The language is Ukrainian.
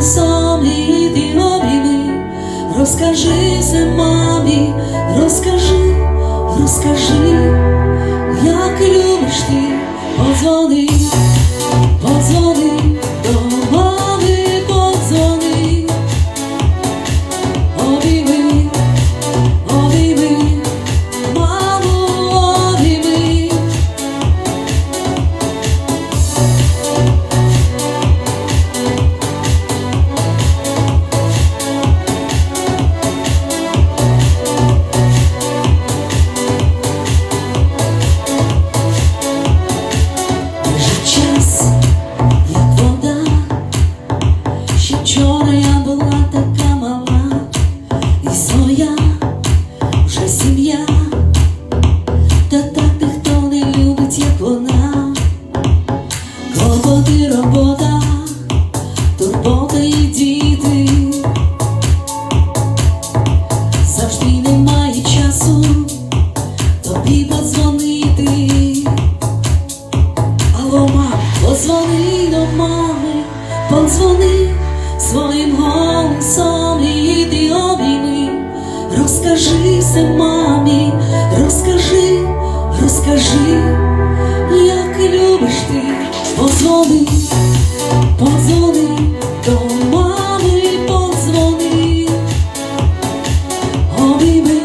Сонцем літи обійми, розкажи це мамі, розкажи, розкажи, як любиш ти, позвони. Скажи, як любиш ти, позвони, позвони, до мами, позвони, обійми.